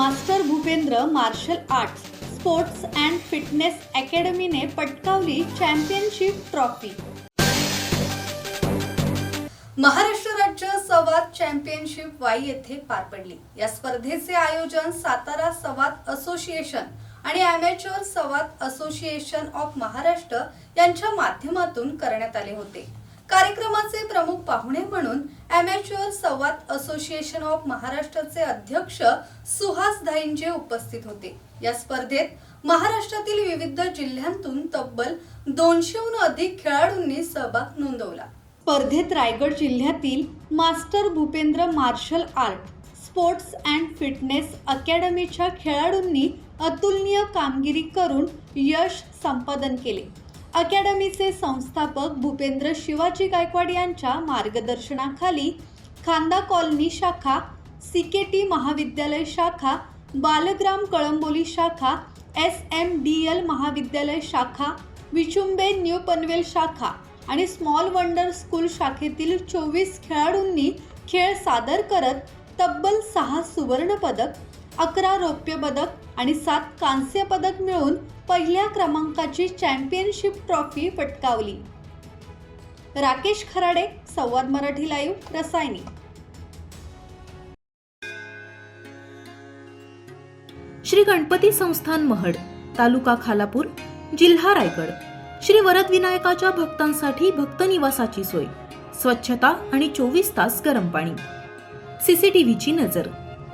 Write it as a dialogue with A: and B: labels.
A: Master Bhupendra martial arts sports and fitness अकॅडमीने पटकावली championship trophy. Maharashtra राज्य संवाद चॅम्पियनशिप वाई येथे पार पडली. या स्पर्धेचे आयोजन सातारा संवाद असोसिएशन आणि अमेच्युअर संवाद असोसिएशन ऑफ महाराष्ट्र यांच्या माध्यमातून करण्यात आले होते. कार्यक्रमाचे प्रमुख पाहुणे म्हणून अमेच्युअर संवाद असोसिएशन ऑफ महाराष्ट्राचे अध्यक्ष सुहास धाईंजे उपस्थित होते. या स्पर्धेत महाराष्ट्रातील विविध जिल्ह्यांतून तब्बल दोनशेहून अधिक खेळाडूंनी सहभाग नोंदवला. स्पर्धेत रायगड जिल्ह्यातील master Bhupendra martial art sports and fitness अकॅडमीच्या खेळाडूंनी अतुलनीय कामगिरी करून यश संपादन केले. अकॅडमीचे संस्थापक भूपेंद्र शिवाजी गायकवाड यांच्या मार्गदर्शनाखाली खांदा कॉलनी शाखा सीकेटी महाविद्यालय शाखा बालग्राम कळंबोली शाखा एस एम डी एल महाविद्यालय शाखा विचुंबे न्यू पनवेल शाखा आणि स्मॉल वंडर स्कूल शाखेतील चोवीस खेळाडूंनी खेळ सादर करत तब्बल सहा सुवर्णपदक अकरा रौप्य पदक आणि सात कांस्य पदक मिळवून पहिल्या क्रमांकाची चॅम्पियनशिप ट्रॉफी पटकावली. राकेश खराडे संवाद मराठी लाईव्ह रसायनी.
B: श्री गणपती संस्थान महड तालुका खालापूर जिल्हा रायगड. श्री वरद विनायकाच्या भक्तांसाठी भक्त निवासाची सोय. स्वच्छता आणि चोवीस तास गरम पाणी. सीसीटीव्हीची नजर.